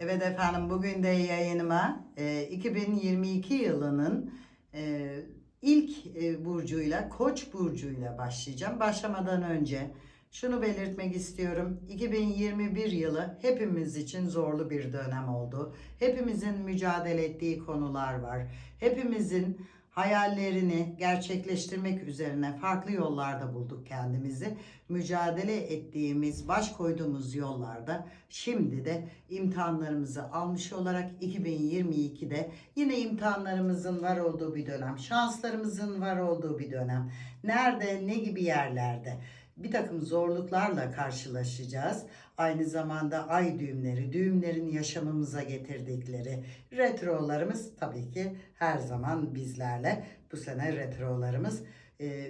Evet efendim bugün de yayınıma e, 2022 yılının e, ilk e, burcuyla Koç burcuyla başlayacağım. Başlamadan önce şunu belirtmek istiyorum. 2021 yılı hepimiz için zorlu bir dönem oldu. Hepimizin mücadele ettiği konular var. Hepimizin hayallerini gerçekleştirmek üzerine farklı yollarda bulduk kendimizi. Mücadele ettiğimiz, baş koyduğumuz yollarda şimdi de imtihanlarımızı almış olarak 2022'de yine imtihanlarımızın var olduğu bir dönem, şanslarımızın var olduğu bir dönem. Nerede, ne gibi yerlerde bir takım zorluklarla karşılaşacağız. Aynı zamanda ay düğümleri, düğümlerin yaşamımıza getirdikleri retrolarımız tabii ki her zaman bizlerle. Bu sene retrolarımız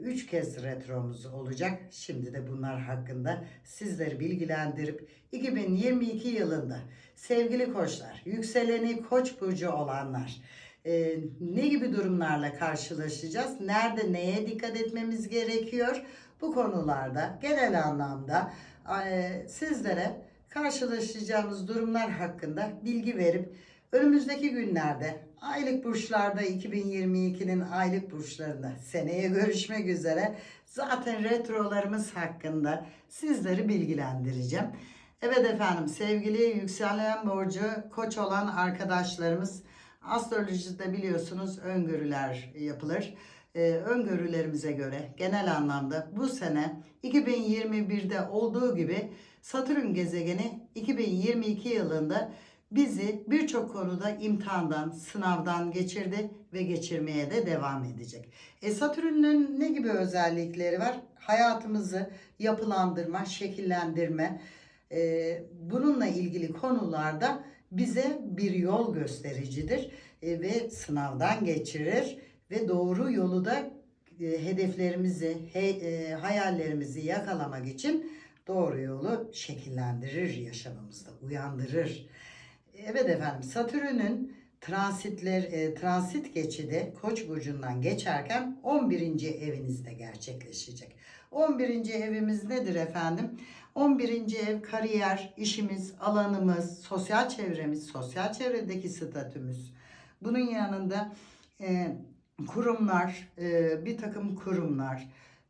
3 kez retromuz olacak. Şimdi de bunlar hakkında sizleri bilgilendirip 2022 yılında sevgili koçlar, yükseleni koç burcu olanlar e, ne gibi durumlarla karşılaşacağız? Nerede neye dikkat etmemiz gerekiyor? Bu konularda genel anlamda e, sizlere karşılaşacağımız durumlar hakkında bilgi verip önümüzdeki günlerde aylık burçlarda 2022'nin aylık burçlarında seneye görüşmek üzere zaten retrolarımız hakkında sizleri bilgilendireceğim. Evet efendim sevgili yükselen borcu koç olan arkadaşlarımız astrolojide biliyorsunuz öngörüler yapılır. Ee, öngörülerimize göre genel anlamda bu sene 2021'de olduğu gibi Satürn gezegeni 2022 yılında bizi birçok konuda imtihandan, sınavdan geçirdi ve geçirmeye de devam edecek. E Satürn'ün ne gibi özellikleri var? Hayatımızı yapılandırma, şekillendirme, e, bununla ilgili konularda bize bir yol göstericidir e, ve sınavdan geçirir ve doğru yolu da e, hedeflerimizi, he, e, hayallerimizi yakalamak için doğru yolu şekillendirir yaşamımızda, uyandırır. Evet efendim Satürn'ün transitler e, transit geçidi Koç burcundan geçerken 11. evinizde gerçekleşecek. 11. evimiz nedir efendim? 11. ev kariyer, işimiz, alanımız, sosyal çevremiz, sosyal çevredeki statümüz. Bunun yanında e, kurumlar, e, bir takım kurumlar,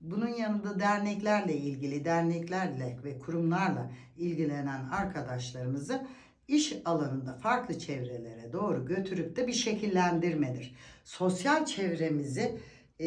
bunun yanında derneklerle ilgili, derneklerle ve kurumlarla ilgilenen arkadaşlarımızı iş alanında farklı çevrelere doğru götürüp de bir şekillendirmedir. Sosyal çevremizi e,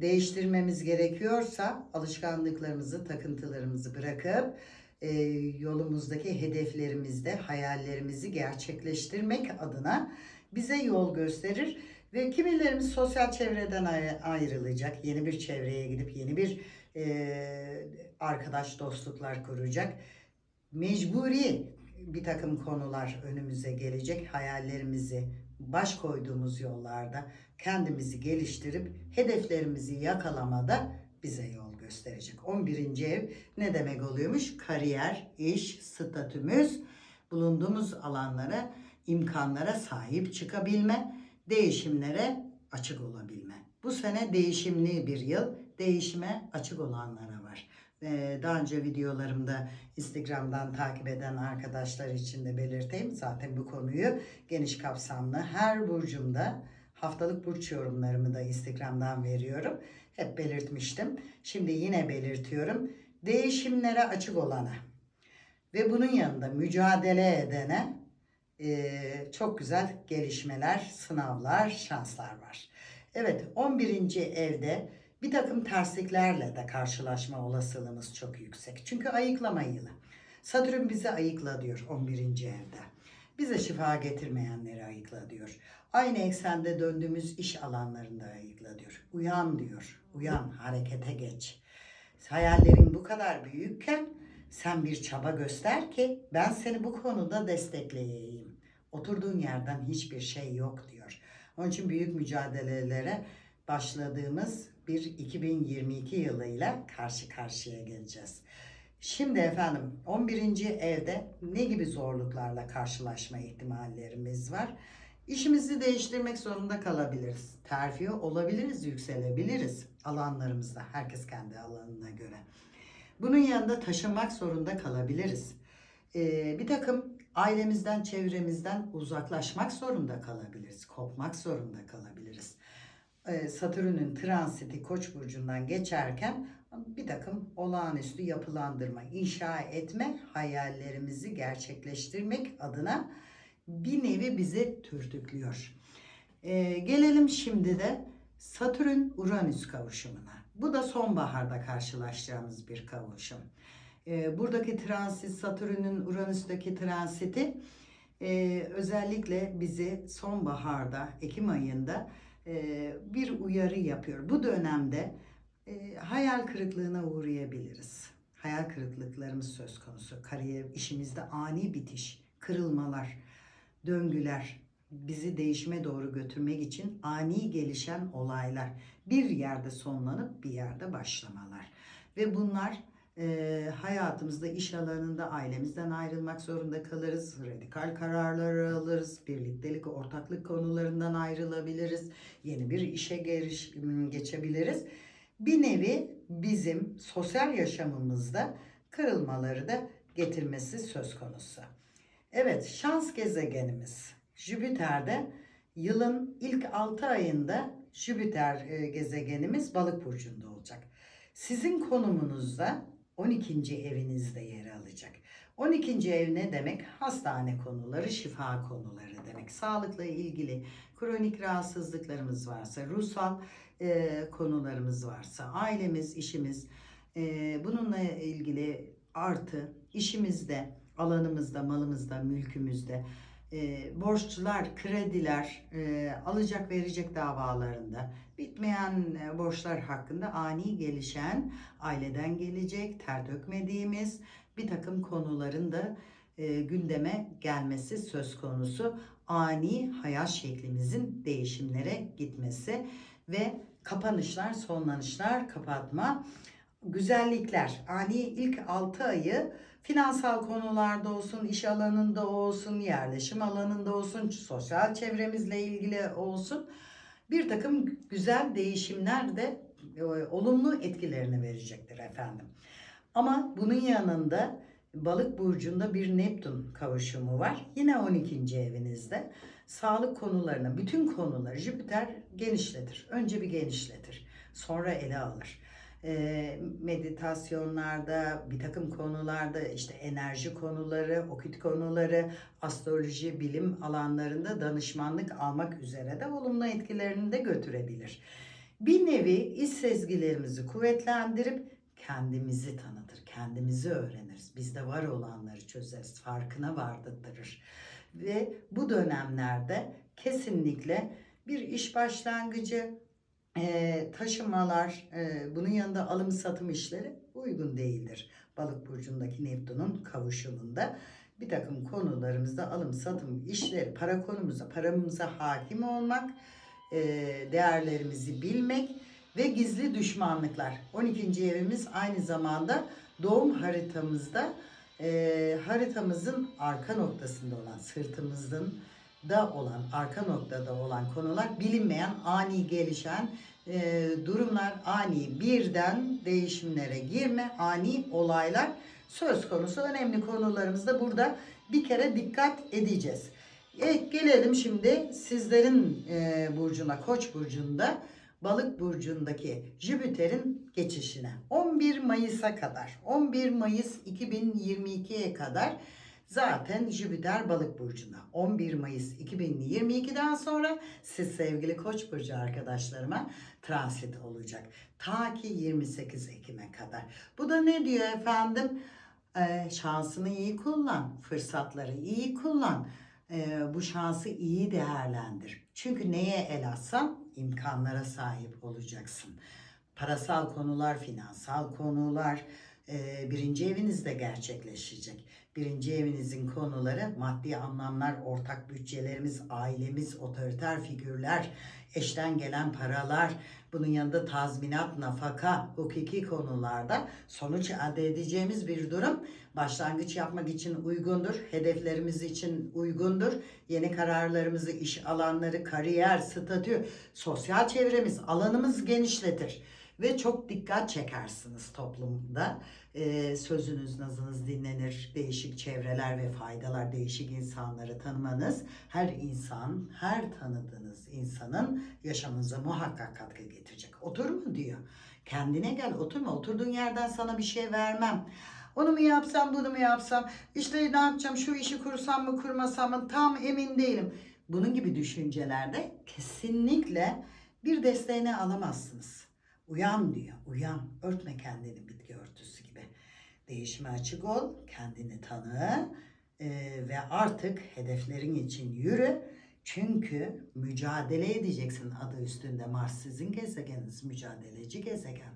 değiştirmemiz gerekiyorsa alışkanlıklarımızı, takıntılarımızı bırakıp e, yolumuzdaki hedeflerimizde hayallerimizi gerçekleştirmek adına bize yol gösterir ve kimilerimiz sosyal çevreden ay- ayrılacak, yeni bir çevreye gidip yeni bir e, arkadaş dostluklar kuracak. Mecburi bir takım konular önümüze gelecek. Hayallerimizi baş koyduğumuz yollarda kendimizi geliştirip hedeflerimizi yakalamada bize yol gösterecek. 11. ev ne demek oluyormuş? Kariyer, iş, statümüz, bulunduğumuz alanlara, imkanlara sahip çıkabilme, değişimlere açık olabilme. Bu sene değişimli bir yıl, değişime açık olanlara var. Ee, Daha önce videolarımda Instagram'dan takip eden arkadaşlar için de belirteyim. Zaten bu konuyu geniş kapsamlı her burcumda haftalık burç yorumlarımı da Instagram'dan veriyorum. Hep belirtmiştim. Şimdi yine belirtiyorum. Değişimlere açık olana ve bunun yanında mücadele edene e, çok güzel gelişmeler, sınavlar, şanslar var. Evet 11. evde bir takım tersliklerle de karşılaşma olasılığımız çok yüksek. Çünkü ayıklama yılı. Satürn bizi ayıkla diyor 11. evde. Bize şifa getirmeyenleri ayıkla diyor. Aynı eksende döndüğümüz iş alanlarında ayıkla diyor. Uyan diyor. Uyan, harekete geç. Hayallerin bu kadar büyükken sen bir çaba göster ki ben seni bu konuda destekleyeyim. Oturduğun yerden hiçbir şey yok diyor. Onun için büyük mücadelelere başladığımız bir 2022 yılıyla karşı karşıya geleceğiz. Şimdi efendim 11. evde ne gibi zorluklarla karşılaşma ihtimallerimiz var? İşimizi değiştirmek zorunda kalabiliriz. Terfi olabiliriz, yükselebiliriz alanlarımızda. Herkes kendi alanına göre. Bunun yanında taşınmak zorunda kalabiliriz. Ee, bir takım ailemizden, çevremizden uzaklaşmak zorunda kalabiliriz. Kopmak zorunda kalabiliriz. Ee, Satürn'ün transiti Koç burcundan geçerken bir takım olağanüstü yapılandırma, inşa etme, hayallerimizi gerçekleştirmek adına bir nevi bizi türtüklüyor. Ee, gelelim şimdi de Satürn-Uranüs kavuşumuna. Bu da sonbaharda karşılaşacağımız bir kavuşum. Ee, buradaki transit, Satürn'ün Uranüs'teki transiti e, özellikle bizi sonbaharda, Ekim ayında e, bir uyarı yapıyor. Bu dönemde e, hayal kırıklığına uğrayabiliriz. Hayal kırıklıklarımız söz konusu. Kariyer, işimizde ani bitiş, kırılmalar, döngüler, bizi değişime doğru götürmek için ani gelişen olaylar. Bir yerde sonlanıp bir yerde başlamalar. Ve bunlar e, hayatımızda, iş alanında ailemizden ayrılmak zorunda kalırız. Radikal kararlar alırız. Birliktelik, ortaklık konularından ayrılabiliriz. Yeni bir işe geliş, geçebiliriz. Bir nevi bizim sosyal yaşamımızda kırılmaları da getirmesi söz konusu. Evet, şans gezegenimiz Jüpiter'de yılın ilk 6 ayında Jüpiter e, gezegenimiz Balık burcunda olacak. Sizin konumunuzda 12. evinizde yer alacak. 12. ev ne demek? Hastane konuları, şifa konuları demek. Sağlıkla ilgili kronik rahatsızlıklarımız varsa, ruhsal e, konularımız varsa, ailemiz, işimiz, e, bununla ilgili artı işimizde, alanımızda, malımızda, mülkümüzde, e, borçlular, krediler, e, alacak verecek davalarında, bitmeyen e, borçlar hakkında ani gelişen, aileden gelecek, ter dökmediğimiz bir takım konuların da e, gündeme gelmesi söz konusu. Ani hayat şeklimizin değişimlere gitmesi ve kapanışlar, sonlanışlar, kapatma, güzellikler. Ani ilk 6 ayı finansal konularda olsun, iş alanında olsun, yerleşim alanında olsun, sosyal çevremizle ilgili olsun bir takım güzel değişimler de e, olumlu etkilerini verecektir efendim. Ama bunun yanında Balık burcunda bir Neptün kavuşumu var. Yine 12. evinizde. Sağlık konularına, bütün konuları Jüpiter genişletir. Önce bir genişletir. Sonra ele alır meditasyonlarda, bir takım konularda işte enerji konuları, okült konuları, astroloji, bilim alanlarında danışmanlık almak üzere de olumlu etkilerini de götürebilir. Bir nevi iç sezgilerimizi kuvvetlendirip kendimizi tanıtır, kendimizi öğreniriz. Bizde var olanları çözeriz, farkına vardırır. Ve bu dönemlerde kesinlikle bir iş başlangıcı, e, taşımalar, e, bunun yanında alım satım işleri uygun değildir. Balık burcundaki Neptün'ün kavuşumunda bir takım konularımızda alım satım işleri, para konumuza, paramıza hakim olmak, e, değerlerimizi bilmek ve gizli düşmanlıklar. 12. evimiz aynı zamanda doğum haritamızda e, haritamızın arka noktasında olan sırtımızın da olan, arka noktada olan konular bilinmeyen, ani gelişen e, durumlar, ani birden değişimlere girme, ani olaylar söz konusu. Önemli konularımızda burada bir kere dikkat edeceğiz. Evet gelelim şimdi sizlerin e, burcuna, Koç burcunda Balık burcundaki Jüpiter'in geçişine. 11 Mayıs'a kadar, 11 Mayıs 2022'ye kadar zaten Jüpiter balık burcunda. 11 Mayıs 2022'den sonra siz sevgili Koç burcu arkadaşlarıma transit olacak. Ta ki 28 Ekim'e kadar. Bu da ne diyor efendim? Ee, şansını iyi kullan, fırsatları iyi kullan. Ee, bu şansı iyi değerlendir. Çünkü neye el atsan imkanlara sahip olacaksın. Parasal konular, finansal konular, e, birinci evinizde gerçekleşecek. Birinci evinizin konuları maddi anlamlar, ortak bütçelerimiz, ailemiz, otoriter figürler, eşten gelen paralar, bunun yanında tazminat, nafaka, hukuki konularda sonuç elde edeceğimiz bir durum. Başlangıç yapmak için uygundur, hedeflerimiz için uygundur. Yeni kararlarımızı, iş alanları, kariyer, statü, sosyal çevremiz, alanımız genişletir ve çok dikkat çekersiniz toplumda. Ee, sözünüz nazınız dinlenir, değişik çevreler ve faydalar, değişik insanları tanımanız her insan, her tanıdığınız insanın yaşamınıza muhakkak katkı getirecek. Oturma diyor. Kendine gel, oturma. Oturduğun yerden sana bir şey vermem. Onu mu yapsam, bunu mu yapsam? İşte ne yapacağım, şu işi kursam mı, kurmasam mı? Tam emin değilim. Bunun gibi düşüncelerde kesinlikle bir desteğini alamazsınız. Uyan diyor, uyan. Örtme kendini bitki örtüsü gibi. Değişime açık ol, kendini tanı eee, ve artık hedeflerin için yürü. Çünkü mücadele edeceksin adı üstünde Mars sizin gezegeniniz, mücadeleci gezegen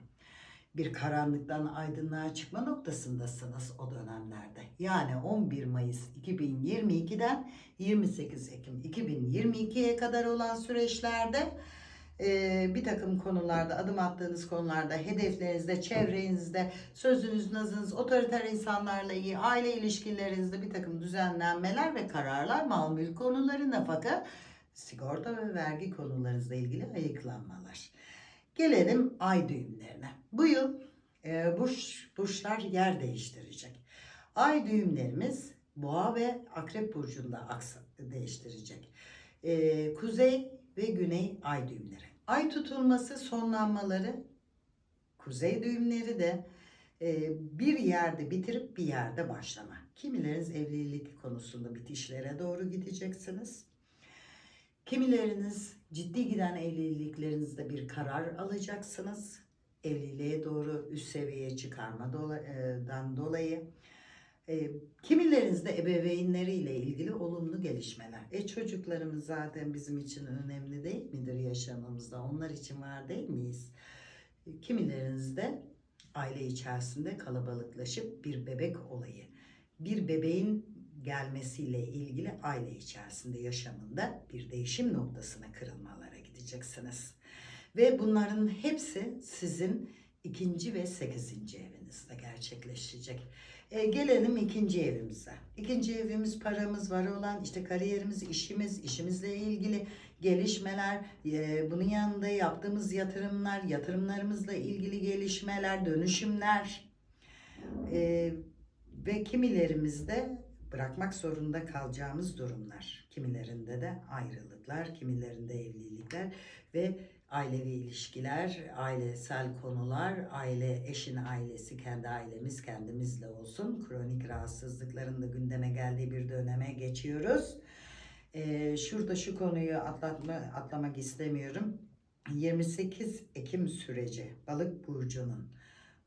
bir karanlıktan aydınlığa çıkma noktasındasınız o dönemlerde. Yani 11 Mayıs 2022'den 28 Ekim 2022'ye kadar olan süreçlerde e, bir takım konularda, adım attığınız konularda, hedeflerinizde, çevrenizde, sözünüz, nazınız, otoriter insanlarla iyi, aile ilişkilerinizde bir takım düzenlenmeler ve kararlar, mal mülk konuları, nafaka, sigorta ve vergi konularınızla ilgili ayıklanmalar. Gelelim ay düğümlerine. Bu yıl e, burç, burçlar yer değiştirecek. Ay düğümlerimiz boğa ve akrep burcunda aksa değiştirecek. E, kuzey ve güney ay düğümleri. Ay tutulması sonlanmaları, kuzey düğümleri de e, bir yerde bitirip bir yerde başlama. Kimileriniz evlilik konusunda bitişlere doğru gideceksiniz. Kimileriniz ciddi giden evliliklerinizde bir karar alacaksınız. Evliliğe doğru üst seviyeye çıkarmadan dolayı. E, kimileriniz de ebeveynleriyle ilgili olumlu gelişmeler. E çocuklarımız zaten bizim için önemli değil midir yaşamımızda? Onlar için var değil miyiz? E, Kimileriniz de aile içerisinde kalabalıklaşıp bir bebek olayı. Bir bebeğin gelmesiyle ilgili aile içerisinde yaşamında bir değişim noktasına kırılmalara gideceksiniz. Ve bunların hepsi sizin ikinci ve sekizinci evinizde gerçekleşecek. E, gelelim ikinci evimize. İkinci evimiz paramız var olan işte kariyerimiz, işimiz, işimizle ilgili gelişmeler, e, bunun yanında yaptığımız yatırımlar, yatırımlarımızla ilgili gelişmeler, dönüşümler e, ve kimilerimizde bırakmak zorunda kalacağımız durumlar. Kimilerinde de ayrılıklar, kimilerinde evlilikler ve ailevi ilişkiler, ailesel konular, aile, eşin ailesi, kendi ailemiz kendimizle olsun. Kronik rahatsızlıkların da gündeme geldiği bir döneme geçiyoruz. Ee, şurada şu konuyu atlatma, atlamak istemiyorum. 28 Ekim süreci balık burcunun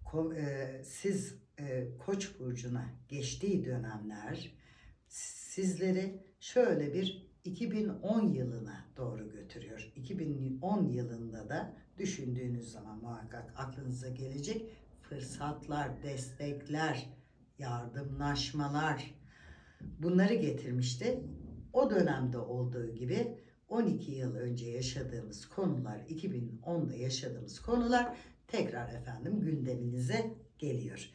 ko- e, siz e, Koç burcuna geçtiği dönemler sizleri şöyle bir 2010 yılına doğru götürüyor. 2010 yılında da düşündüğünüz zaman muhakkak aklınıza gelecek fırsatlar, destekler, yardımlaşmalar bunları getirmişti. O dönemde olduğu gibi 12 yıl önce yaşadığımız konular, 2010'da yaşadığımız konular tekrar efendim gündeminize geliyor.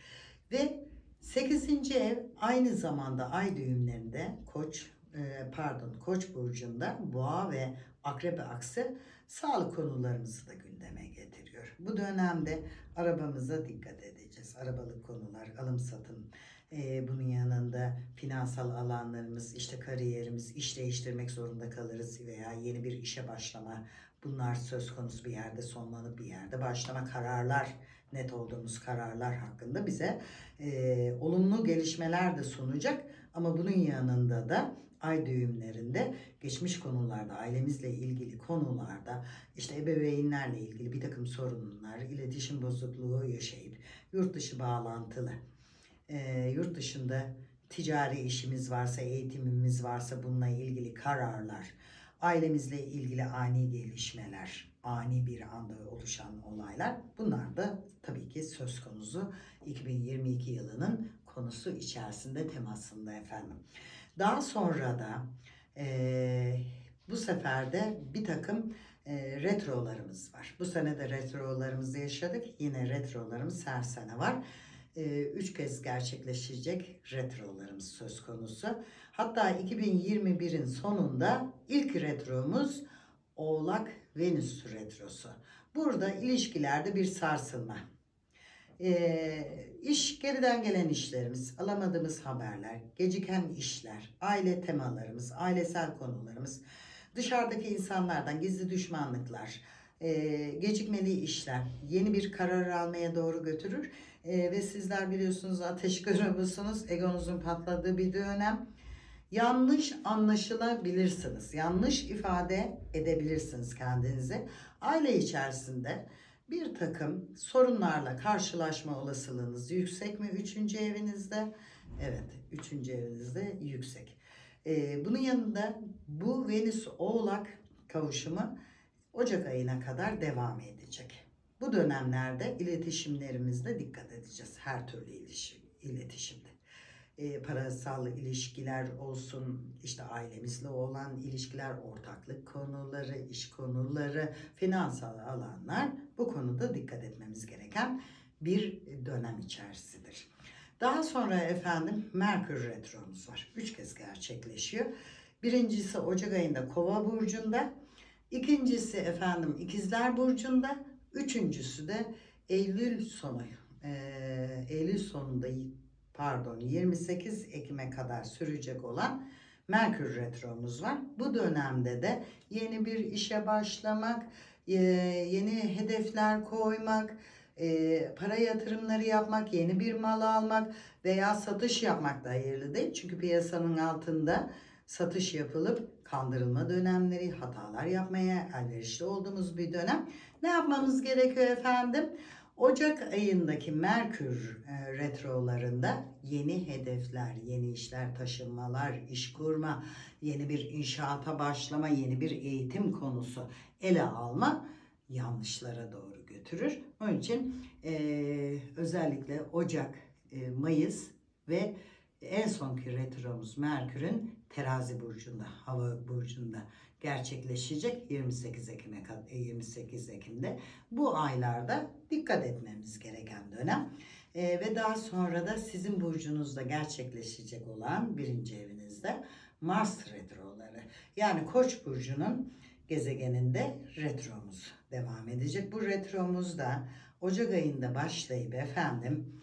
Ve 8. ev aynı zamanda ay düğümlerinde Koç e, pardon Koç burcunda Boğa ve Akrep aksı sağlık konularımızı da gündeme getiriyor. Bu dönemde arabamıza dikkat edeceğiz. Arabalık konular, alım satım, e, bunun yanında finansal alanlarımız, işte kariyerimiz, iş değiştirmek zorunda kalırız veya yeni bir işe başlama. Bunlar söz konusu bir yerde sonlanıp bir yerde başlama kararlar, net olduğumuz kararlar hakkında bize e, olumlu gelişmeler de sunacak. Ama bunun yanında da ay düğümlerinde geçmiş konularda, ailemizle ilgili konularda, işte ebeveynlerle ilgili bir takım sorunlar, iletişim bozukluğu yaşayıp yurt dışı bağlantılı, e, yurt dışında ticari işimiz varsa, eğitimimiz varsa bununla ilgili kararlar, ailemizle ilgili ani gelişmeler, ani bir anda oluşan olaylar bunlar da tabii ki söz konusu 2022 yılının konusu içerisinde temasında efendim. Daha sonra da eee, bu sefer de bir takım eee, retrolarımız var. Bu sene de retrolarımızı yaşadık. Yine retrolarımız her sene var. Eee, Üç kez gerçekleşecek retrolarımız söz konusu. Hatta 2021'in sonunda ilk retromuz Oğlak Venüs retrosu. Burada ilişkilerde bir sarsılma. Ee, iş geriden gelen işlerimiz, alamadığımız haberler, geciken işler, aile temalarımız, ailesel konularımız, dışarıdaki insanlardan gizli düşmanlıklar, e, gecikmeli işler yeni bir karar almaya doğru götürür. E, ve sizler biliyorsunuz ateş grubusunuz, egonuzun patladığı bir dönem. Yanlış anlaşılabilirsiniz, yanlış ifade edebilirsiniz kendinizi. Aile içerisinde bir takım sorunlarla karşılaşma olasılığınız yüksek mi? Üçüncü evinizde. Evet, üçüncü evinizde yüksek. Ee, bunun yanında bu Venüs Oğlak kavuşumu Ocak ayına kadar devam edecek. Bu dönemlerde iletişimlerimizde dikkat edeceğiz. Her türlü ilişki, iletişimde. Ee, parasal ilişkiler olsun, işte ailemizle olan ilişkiler, ortaklık konuları, iş konuları, finansal alanlar bu konuda dikkat etmemiz gereken bir dönem içerisidir. Daha sonra efendim Merkür Retromuz var. Üç kez gerçekleşiyor. Birincisi Ocak ayında Kova burcunda, ikincisi efendim İkizler burcunda, üçüncüsü de Eylül sonu. Ee, Eylül sonunda pardon 28 Ekim'e kadar sürecek olan Merkür Retromuz var. Bu dönemde de yeni bir işe başlamak, e, yeni hedefler koymak, e, para yatırımları yapmak, yeni bir mal almak veya satış yapmak da hayırlı değil. Çünkü piyasanın altında satış yapılıp kandırılma dönemleri, hatalar yapmaya elverişli olduğumuz bir dönem. Ne yapmamız gerekiyor efendim? Ocak ayındaki Merkür e, retrolarında yeni hedefler, yeni işler, taşınmalar, iş kurma, yeni bir inşaata başlama, yeni bir eğitim konusu ele alma yanlışlara doğru götürür. Onun için e, özellikle Ocak, e, Mayıs ve en sonki retromuz Merkür'ün terazi burcunda, hava burcunda gerçekleşecek 28 Ekim'e kad- e, 28 Ekim'de. Bu aylarda dikkat etmemiz gereken dönem. E, ve daha sonra da sizin burcunuzda gerçekleşecek olan birinci evinizde Mars retroları. Yani Koç burcunun gezegeninde retromuz devam edecek. Bu retromuz da Ocak ayında başlayıp efendim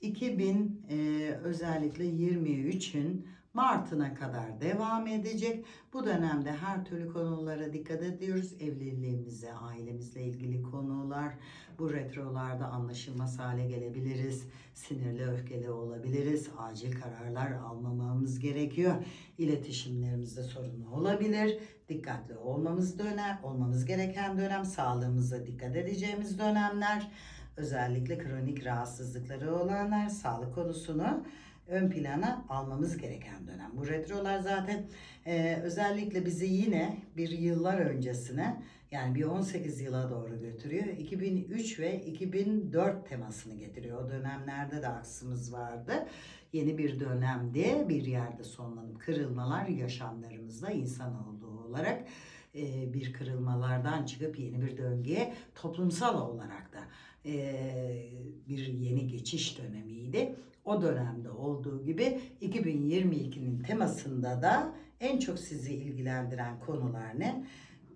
2000 e, özellikle 23'ün Mart'ına kadar devam edecek. Bu dönemde her türlü konulara dikkat ediyoruz. Evliliğimize, ailemizle ilgili konular. Bu retrolarda anlaşılmaz hale gelebiliriz. Sinirli, öfkeli olabiliriz. Acil kararlar almamamız gerekiyor. İletişimlerimizde sorun olabilir. Dikkatli olmamız dönem, olmamız gereken dönem. Sağlığımıza dikkat edeceğimiz dönemler. Özellikle kronik rahatsızlıkları olanlar sağlık konusunu ön plana almamız gereken dönem. Bu retrolar zaten e, özellikle bizi yine bir yıllar öncesine yani bir 18 yıla doğru götürüyor. 2003 ve 2004 temasını getiriyor. O dönemlerde de aksımız vardı. Yeni bir dönemde bir yerde sonlanıp kırılmalar yaşamlarımızda insan olduğu olarak e, bir kırılmalardan çıkıp yeni bir döngüye toplumsal olarak da e, bir yeni geçiş dönemiydi. O dönemde olduğu gibi 2022'nin temasında da en çok sizi ilgilendiren konular ne?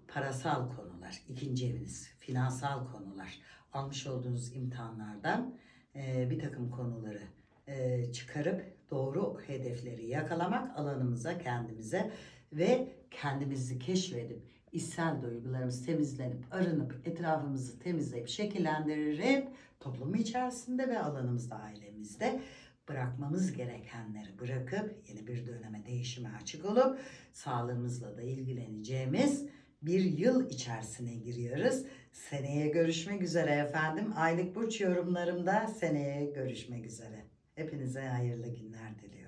Parasal konular, ikinci eviniz, finansal konular, almış olduğunuz imtihanlardan e, bir takım konuları e, çıkarıp doğru hedefleri yakalamak alanımıza, kendimize ve kendimizi keşfedip içsel duygularımız temizlenip arınıp etrafımızı temizleyip şekillendirip toplumu içerisinde ve alanımızda ailemizde bırakmamız gerekenleri bırakıp yeni bir döneme değişime açık olup sağlığımızla da ilgileneceğimiz bir yıl içerisine giriyoruz. Seneye görüşmek üzere efendim. Aylık burç yorumlarımda seneye görüşmek üzere. Hepinize hayırlı günler diliyorum.